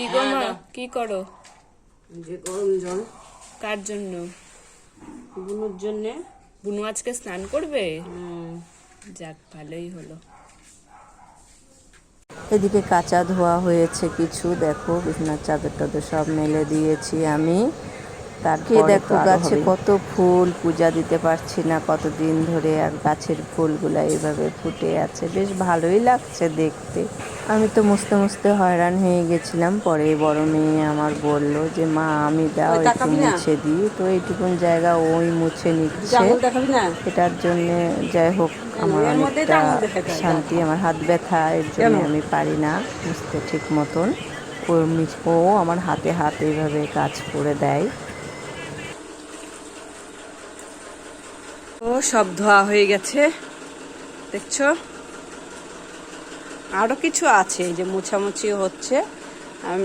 কি গো হ্যাঁ, মা কি করো? যে গরম জল। কার জন্য? বুনুর জন্য। বুনু আজকে স্নান করবে? হুম, যাক ভালোই হলো। এদিকে কাঁচা ধোয়া হয়েছে কিছু দেখো বিছনার চাদর টাদর সব মেলে দিয়েছি আমি। তারপরে দেখো গাছে কত ফুল পূজা দিতে পারছি না কতদিন ধরে আর গাছের ফুলগুলা এইভাবে ফুটে আছে। বেশ ভালোই লাগছে দেখতে। আমি তো মুছতে মুছতে হয়রান হয়ে গেছিলাম পরে বড় মেয়ে আমার বলল যে মা আমি দাও একটু মুছে দিই। তো এইটুকুন জায়গা ওই মুছে নিচ্ছে। এটার জন্য যাই হোক আমার অনেকটা। শান্তি আমার হাত ব্যথা এর জন্য আমি পারি না বুঝতে ঠিক মতন। ও আমার হাতে হাত এইভাবে কাজ করে দেয়। ও, সব ধোয়া হয়ে গেছে। দেখছ? আরও কিছু আছে যে মোছামুছি হচ্ছে।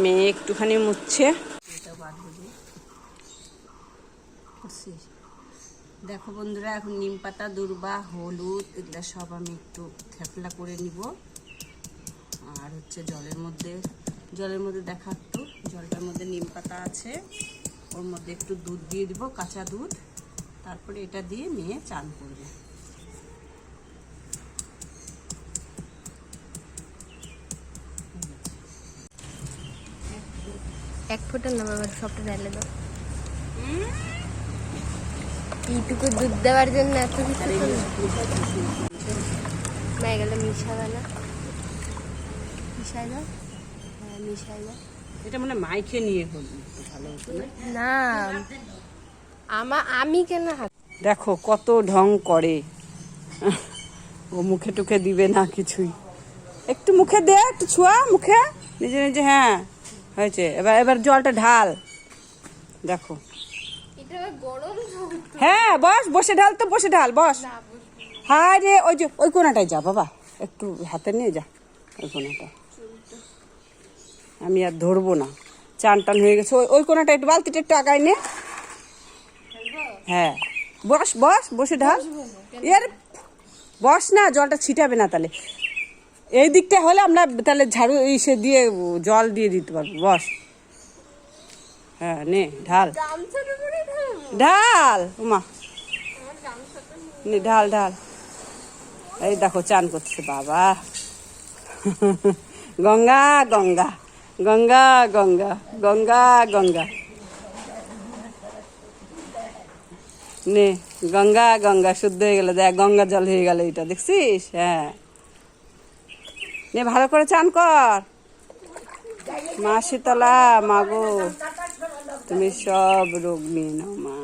মেয়ে একটুখানি মুছছে। দেখো বন্ধুরা, এখন নিম পাতা, দুর্বা, হলুদ, এগুলো সব আমি একটু থেপলা করে নিব। আর হচ্ছে জলের মধ্যে জলের মধ্যে দেখা একটু। জলটার মধ্যে নিম পাতা আছে, ওর মধ্যে একটু দুধ দিয়ে দিব, কাঁচা দুধ। তারপরে এটা দিয়ে মেয়ে চান করবে। এক ফোঁটা না বাবা সবটা ঢেলে দাও। এইটুকু দুধ দেওয়ার জন্য এত কিছু না গেলে মিশাবে না। মিশাই দাও। হ্যাঁ মিশাই দাও। এটা মানে মাইকে নিয়ে হল ভালো না। আমা আমি কেন হাত? দেখো কত ঢং করে। ও মুখে টুখে দিবে না কিছুই। একটু মুখে দে একটু ছোঁয়া মুখে। নিজে নিজে হ্যাঁ হয়েছে। এবার এবার জলটা ঢাল। দেখো। হ্যাঁ বস বসে ঢাল তো বসে ঢাল বস। হায় রে ওই যে ওই কোনাটায় যা বাবা। একটু হাতে নিয়ে যা ওই কোনাটা আমি আর ধরবো না। চান টান হয়ে গেছে। ওই ওই কোনাটা একটু বালতিটা একটু আগায় নে। হ্যাঁ। বস বস, বসে ঢাল। এর বস না, জলটা ছিটাবে না তাহলে। এই দিকটা হলে আমরা তাহলে ঝাড়ু ইসে দিয়ে জল দিয়ে দিতে পারব। বস। হ্যাঁ নে, ঢাল। ঢাল, উমা। নে, ঢাল ঢাল। এই দেখো, চান করছে বাবা। গঙ্গা গঙ্গা। গঙ্গা গঙ্গা গঙ্গা গঙ্গা। নে, গঙ্গা গঙ্গা, শুদ্ধ হয়ে গেল, দেখ, গঙ্গা জল হয়ে গেল এটা দেখছিস? হ্যাঁ। নে, ভালো করে চান কর। মা শীতলা মাগো তুমি সব রোগ নিয়ে নাও, মা।